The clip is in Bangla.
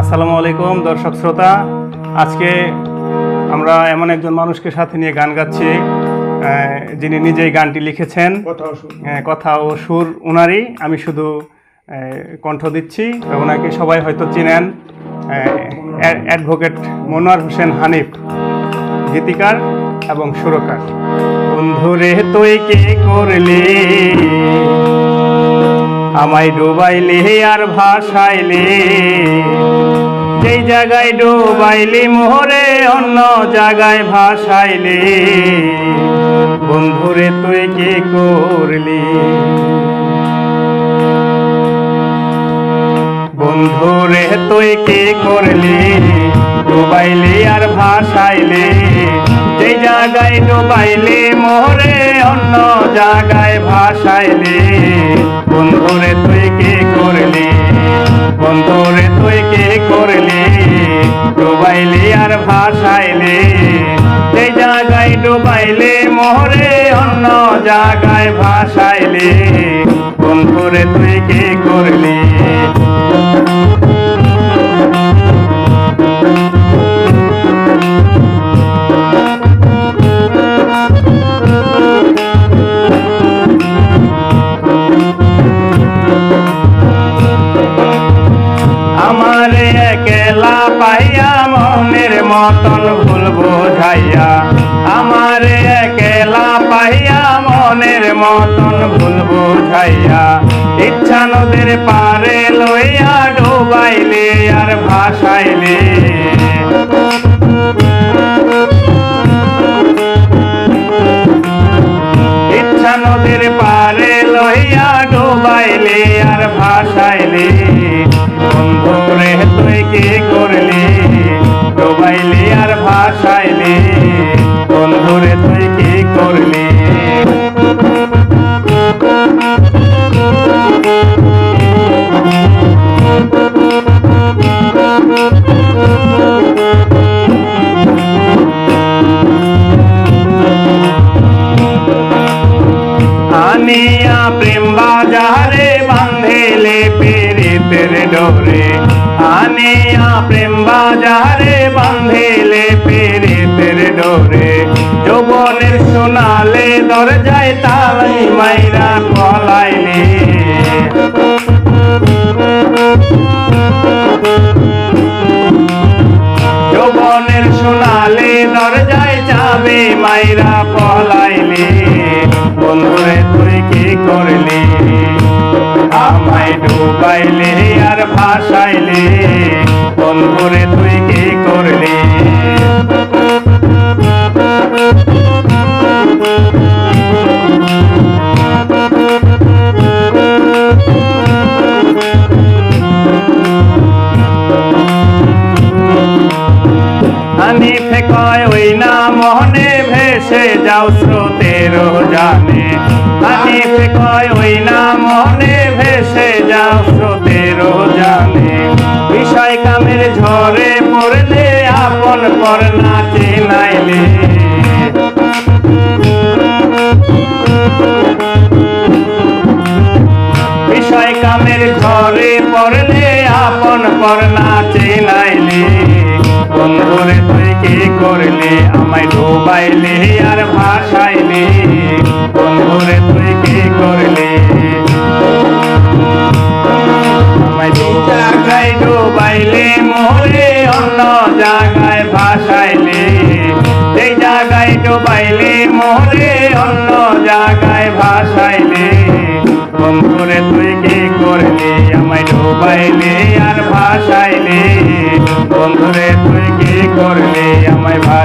আসসালামু আলাইকুম দর্শক শ্রোতা। আজকে আমরা এমন একজন মানুষকে সাথে নিয়ে গান গাচ্ছি যিনি নিজেই গানটি লিখেছেন। কথা ও সুর। উনারই। আমি শুধু কণ্ঠ দিচ্ছি ওনাকে সবাই হয়তো চিনেন অ্যাডভোকেট মনোয়ার হোসেন হানিফ গীতিকার এবং সুরকার। বন্ধুরে তুই কে করলি? আমায় ডুবাইলে আর ভাসাইলে। যেই জায়গায় ডুবাইলি মোহরে, অন্য জায়গায় ভাসাইলে। বন্ধুরে, তুই কে করলি? বন্ধুরে, তুই কে করলি? ডুবাইলি আর ভাসাইলে। যেই জায়গায় ডুবাইলি মোহরে অন্য জায়গায় ভাসাইলে। বন্ধুরে, তুই কি করলি? বন্ধুরে, তুই কে করলি? ডুবাইলি আর ভাসাইলে। যেই জায়গায় ডুবাইলে মোহরে, অন্য জায়গায় ভাসাইলে। বন্ধুরে, তুই কি করলি? পাইয়া মনের মতন ভুল বোঝাইয়া, আমার একলা পাইয়া মনের মতন ভুল বোঝাইয়া ইচ্ছা নদীর পারে লইয়া ডুবাইলে আর ভাসাইলে। ইচ্ছা নদীর পারে লইয়া ডুবাইলে আর ভাসাইলে। আনিয়া প্রেম বাজারে বান্ধেলে পেরিতের ডোরে। আনিয়া প্রেম বাজারে বান্ধেলে পেরিতের ডোরে। যৌবনের সোনালে দরজায় তালাই মাইরা পলাইলে। যৌবনের সোনালে দরজায় যাবে মাইরা পলাইলে। আমায় ডুবাইলে আর ভাসাইলে। বন্ধুরে তুই কি করলি? না মোহনে ভেসে যাও স্রোতের জানে। হানিফে কয় ওই না মোহনে ভেসে যাও স্রোতের জানে। বিষয় কামের ঝরে পড়লে আপন পর নাচে নাইলে বিষয় কামের ঝরে পড়লে আপন পর নাচে নাইলে বন্ধুরে, তুই কি করলি? আমায় ডুবাইলি আর ভাসাইলি। বন্ধুরে, তুই কি করলি? আমায় দু জায়গায় ডুবাইলি, মোরে অন্য জায়গায় ভাসাইলি। এই জায়গায় ডুবাইলি, মোরে অন্য জায়গায় ভাসাইলি। বন্ধুরে, তুই কি